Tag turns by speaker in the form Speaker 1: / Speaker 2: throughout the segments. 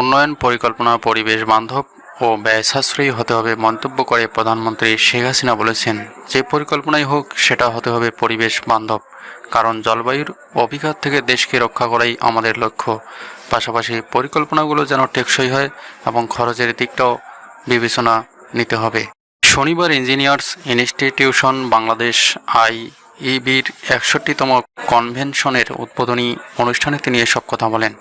Speaker 1: উন্নয়ন পরিকল্পনা পরিবেশ বান্ধব ও ব্যয় সাশ্রয়ী হতে হবে মন্তব্য করে প্রধানমন্ত্রী শেখ হাসিনা বলেছেন যে পরিকল্পনাই হোক সেটা হতে হবে পরিবেশ বান্ধব কারণ জলবায়ুর অভিঘাত থেকে দেশকে রক্ষা করাই আমাদের লক্ষ্য পাশাপাশি পরিকল্পনাগুলো যেন টেকসই হয় এবং খরচের দিকটাও বিবেচনা নিতে হবে শনিবার ইঞ্জিনিয়ার্স ইনস্টিটিউশন বাংলাদেশ আই ইবির একষট্টিতম কনভেনশনের উদ্বোধনী অনুষ্ঠানে তিনি এসব কথা বলেন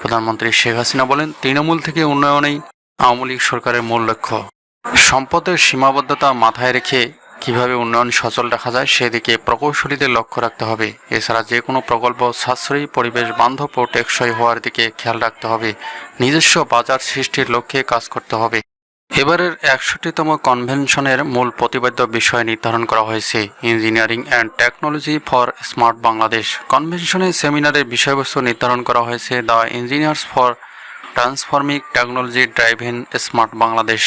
Speaker 1: প্রধানমন্ত্রী শেখ হাসিনা বলেন তৃণমূল থেকে উন্নয়নেই আওয়ামী লীগ সরকারের মূল লক্ষ্য সম্পদের সীমাবদ্ধতা মাথায় রেখে কিভাবে উন্নয়ন সচল রাখা যায় সেদিকে প্রকৌশলীদের লক্ষ্য রাখতে হবে এছাড়া যে কোনো প্রকল্প সাশ্রয়ী পরিবেশ বান্ধব ও টেকসই হওয়ার দিকে খেয়াল রাখতে হবে নিজস্ব বাজার সৃষ্টির লক্ষ্যে কাজ করতে হবে এবারের একষট্টিতম কনভেনশনের মূল প্রতিপাদ্য বিষয় নির্ধারণ করা হয়েছে engineering and technology for smart Bangladesh কনভেনশনের সেমিনারের বিষয়বস্তু নির্ধারণ করা হয়েছে the engineers for transforming technology drive in smart Bangladesh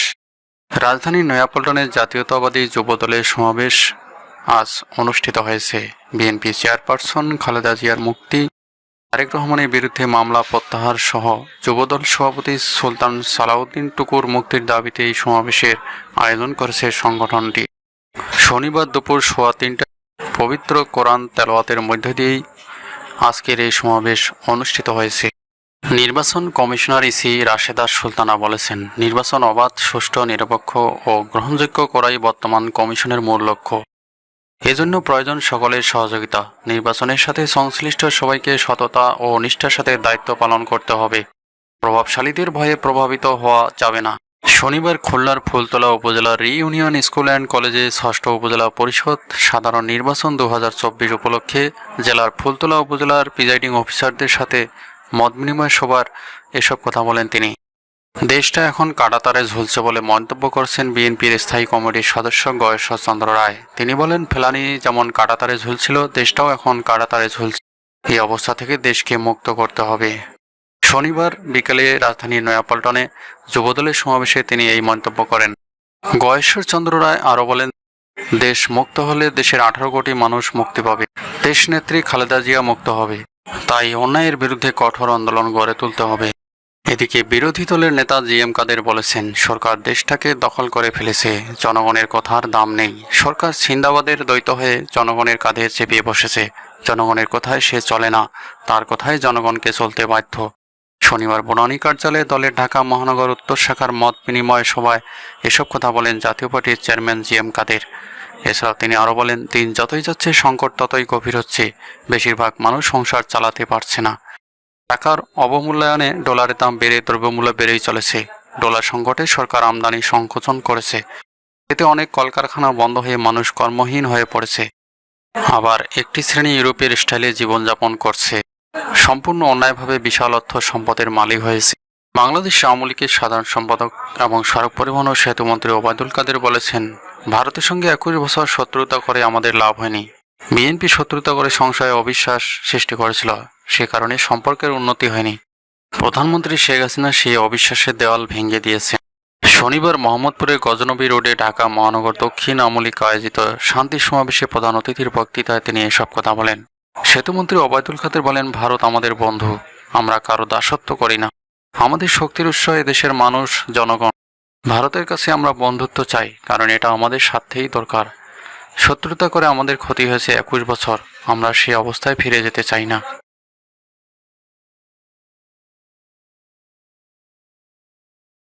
Speaker 1: রাজধানী নয়াপল্টনের জাতীয়তাবাদী যুবদলের সমাবেশ আজ অনুষ্ঠিত হয়েছে বিএনপি চেয়ারপারসন খালেদা জিয়ার মুক্তি তারেক রহমানের বিরুদ্ধে মামলা প্রত্যাহার সহ যুবদল সভাপতি সুলতান সালাউদ্দিন টুকুর মুক্তির দাবিতে এই সমাবেশের আয়োজন করেছে সংগঠনটি শনিবার দুপুর সোয়া তিনটা পবিত্র কোরআন তেলাওয়াতের মধ্য দিয়েই আজকের এই সমাবেশ অনুষ্ঠিত হয়েছে নির্বাচন কমিশনার ইসি রাশেদা সুলতানা বলেছেন নির্বাচন অবাধ সুষ্ঠু নিরপেক্ষ ও গ্রহণযোগ্য করাই বর্তমান কমিশনের মূল লক্ষ্য এজন্য প্রয়োজন সকলের সহযোগিতা নির্বাচনের সাথে সংশ্লিষ্ট সবাইকে সততা ও নিষ্ঠার সাথে দায়িত্ব পালন করতে হবে প্রভাবশালীদের ভয়ে প্রভাবিত হওয়া যাবে না শনিবার খুলনার ফুলতলা উপজেলা রিইউনিয়ন স্কুল অ্যান্ড কলেজে ষষ্ঠ উপজেলা পরিষদ সাধারণ নির্বাচন দু হাজার উপলক্ষে জেলার ফুলতলা উপজেলার প্রিজাইডিং অফিসারদের সাথে মত বিনিময় সভার এসব কথা বলেন তিনি দেশটা এখন কাটাতারে ঝুলছে বলে মন্তব্য করছেন বিএনপির স্থায়ী কমিটির সদস্য গয়েশ্বর চন্দ্র রায় তিনি বলেন ফেলানি যেমন কাটাতারে ঝুলছিল দেশটাও এখন কাটাতারে ঝুলছে এই অবস্থা থেকে দেশকে মুক্ত করতে হবে শনিবার বিকেলে রাজধানীর নয়াপল্টনে যুবদলের সমাবেশে তিনি এই মন্তব্য করেন গয়েশ্বর চন্দ্র রায় আরও বলেন দেশ মুক্ত হলে দেশের আঠারো কোটি মানুষ মুক্তি পাবে দেশনেত্রী খালেদা জিয়া মুক্ত হবে তাই অন্যায়ের বিরুদ্ধে কঠোর আন্দোলন গড়ে তুলতে হবে এদিকে বিরোধী দলের নেতা জি এম কাদের বলেছেন সরকার দেশটাকে দখল করে ফেলেছে জনগণের কথার দাম নেই সরকার সিন্দাবাদের দ্বৈত হয়ে জনগণের কাঁধে চেপিয়ে বসেছে জনগণের কথায় সে চলে না তার কথায় জনগণকে চলতে বাধ্য শনিবার বনানী কার্যালয়ে দলের ঢাকা মহানগর উত্তর শাখার মত বিনিময় সভায় এসব কথা বলেন জাতীয় পার্টির চেয়ারম্যান জি এম কাদের এছাড়াও তিনি আরও বলেন দিন যতই যাচ্ছে সংকট ততই গভীর হচ্ছে বেশিরভাগ মানুষ সংসার চালাতে পারছে না টাকার অবমূল্যায়নে ডলারের দাম বেড়ে দ্রব্যমূল্য বেড়েই চলেছে ডলার সংকটে সরকার আমদানি সংকোচন করেছে এতে অনেক কলকারখানা বন্ধ হয়ে মানুষ কর্মহীন হয়ে পড়েছে আবার একটি শ্রেণী ইউরোপের স্টাইলে জীবনযাপন করছে সম্পূর্ণ অন্যায়ভাবে বিশাল অর্থ সম্পদের মালিক হয়েছে বাংলাদেশ আওয়ামী লীগের সাধারণ সম্পাদক এবং সড়ক পরিবহন ও সেতুমন্ত্রী ওবায়দুল কাদের বলেছেন ভারতের সঙ্গে একুশ বছর শত্রুতা করে আমাদের লাভ হয়নি বিএনপি শত্রুতা করে সংশয়ে অবিশ্বাস সৃষ্টি করেছিল সে কারণে সম্পর্কের উন্নতি হয়নি প্রধানমন্ত্রী শেখ হাসিনা সেই অবিশ্বাসের দেওয়াল ভেঙে দিয়েছে শনিবার মোহাম্মদপুরের গজনবী রোডে ঢাকা মহানগর দক্ষিণ আমলিক আয়োজিত শান্তি সমাবেশে প্রধান অতিথির বক্তৃতায় তিনি এসব কথা বলেন সেতুমন্ত্রী অবায়দুল খাতের বলেন ভারত আমাদের বন্ধু আমরা কারো দাসত্ব করি না আমাদের শক্তির উৎস দেশের মানুষ জনগণ ভারতের কাছে আমরা বন্ধুত্ব চাই কারণ এটা আমাদের স্বার্থেই দরকার শত্রুতা করে আমাদের ক্ষতি হয়েছে একুশ বছর আমরা সেই অবস্থায় ফিরে যেতে চাই না